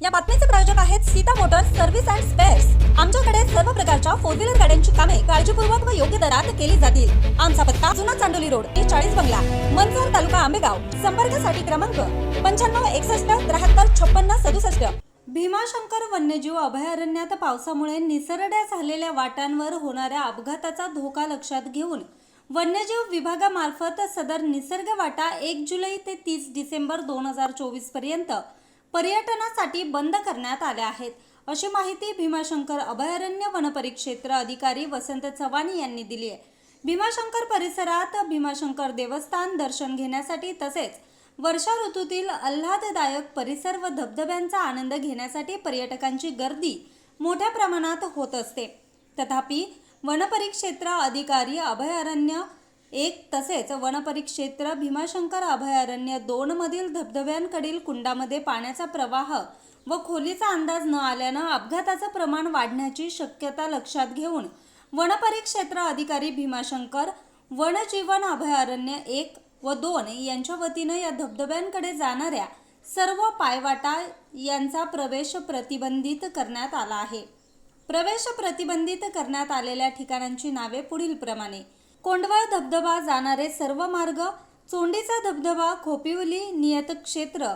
या बातमीचे प्रायोजक आहेत Sita motors service and spares. आमच्याकडे सर्व प्रकारच्या फोर व्हीलर गाड्यांची कामे काळजीपूर्वक व योग्य दरात केली जातील. आमचा पत्ता जुना चांडोली रोड ते चाळीस बंगला मनसर तालुका आंबेगाव. संपर्कासाठी क्रमांक पंच्याण्णव एकसष्ट त्र्याहत्तर छप्पन्न सदुसष्ट. भीमाशंकर वन्यजीव अभयारण्यात पावसामुळे निसरड्या झालेल्या वाटांवर होणाऱ्या अपघाताचा धोका लक्षात घेऊन वन्यजीव विभागामार्फत सदर निसर्ग वाटा एक जुलै ते तीस डिसेंबर दोन हजार चोवीसपर्यंत पर्यटनासाठी बंद करण्यात आल्या आहेत. अशी माहिती भीमाशंकर अभयारण्य वनपरिक्षेत्र अधिकारी वसंत चव्हाण यांनी दिली आहे. भीमाशंकर परिसरात भीमाशंकर देवस्थान दर्शन घेण्यासाठी तसेच वर्षा ऋतूतील आल्हाददायक परिसर व धबधब्यांचा आनंद घेण्यासाठी पर्यटकांची गर्दी मोठ्या प्रमाणात होत असते. तथापि वनपरिक्षेत्र अधिकारी अभयारण्य एक तसेच वनपरिक्षेत्र भीमाशंकर अभयारण्य दोन मधील धबधब्यांकडील कुंडामध्ये पाण्याचा प्रवाह व खोलीचा अंदाज न आल्यानं अपघाताचं प्रमाण वाढण्याची शक्यता लक्षात घेऊन वनपरिक्षेत्र अधिकारी भीमाशंकर वनजीवन अभयारण्य एक व दोन यांच्या वतीनं या धबधब्यांकडे जाणाऱ्या सर्व पायवाटा यांचा प्रवेश प्रतिबंधित करण्यात आला आहे. प्रवेश प्रतिबंधित करण्यात आलेल्या ठिकाणांची नावे पुढील प्रमाणे कोंडवळ धबधबा जाणारे सर्व मार्ग चोंडीचा धबधबा खोपिवली नियतक्षेत्र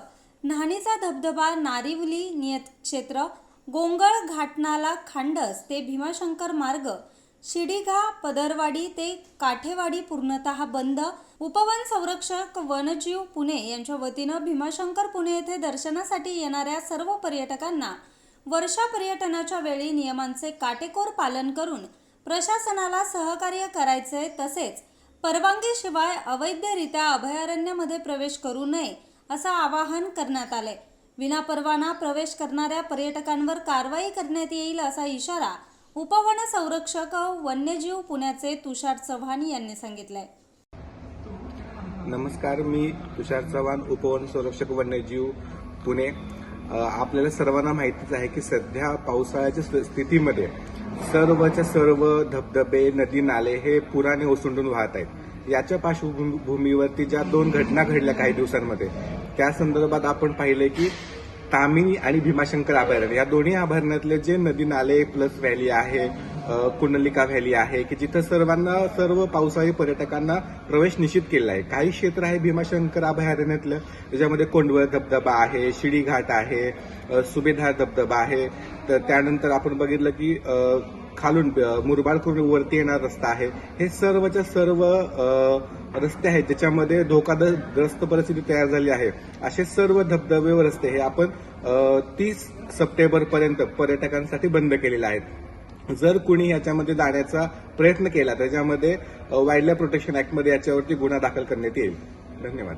न्हाणीचा धबधबा नारिवली नियतक्षेत्र गोंगळ घाटनाला खांडस ते भीमाशंकर मार्ग शिडीघा पदरवाडी ते काठेवाडी पूर्णतः बंद उपवन संरक्षक वनजीव पुणे यांच्या वतीनं भीमाशंकर पुणे येथे दर्शनासाठी येणाऱ्या सर्व पर्यटकांना वर्षा पर्यटनाच्या वेळी नियमांचे काटेकोर पालन करून प्रशासनाला सहकार्य करायचे तसेच परवानगीशिवाय अवैधरित्या अभयारण्यामध्ये प्रवेश करू नये असं आवाहन करण्यात आले विनापरवाना प्रवेश करणाऱ्या पर्यटकांवर कारवाई करण्यात येईल असा इशारा उपवन संरक्षक वन्यजीव पुण्याचे तुषार चव्हाण यांनी सांगितलंय. नमस्कार मी तुषार चव्हाण उपवन संरक्षक वन्यजीव पुणे. आपल्याला सर्वांना माहितीच आहे की सध्या पावसाळ्याच्या स्थितीमध्ये सर्वच्या सर्व धबधबे नदी नाले हे पुराने ओसंडून वाहत आहेत. याच्या पार्श्वभूमीवरती ज्या दोन घटना घडल्या काही दिवसांमध्ये त्या संदर्भात आपण पाहिले की तामिनी आणि भीमाशंकर अभयारण्य या दोन्ही अभयारण्यातले जे नदी नाले प्लस व्हॅली आहे कुंडलिका व्हॅली आहे की जिथं सर्वांना सर्व पावसाळी पर्यटकांना प्रवेश निश्चित केला आहे. काही क्षेत्र आहे भीमाशंकर अभयारण्यातलं त्याच्यामध्ये कोंडवळ धबधबा आहे शिडी घाट आहे सुभेदार धबधबा आहे. तर त्यानंतर आपण बघितलं की खालून मुरबाड करून वरती येणार रस्ता आहे. हे सर्वच्या सर्व रस्ते आहेत ज्याच्यामध्ये धोकाग्रस्त परिस्थिती तयार झाली आहे. असे सर्व धबधबे व रस्ते हे आपण तीस सप्टेंबर पर्यंत पर्यटकांसाठी बंद केलेले आहेत. जर कुणी याच्यामध्ये जाण्याचा प्रयत्न केला त्याच्यामध्ये वाईल्ड लाईफ प्रोटेक्शन ऍक्टमध्ये याच्यावरती गुन्हा दाखल करण्यात येईल. धन्यवाद.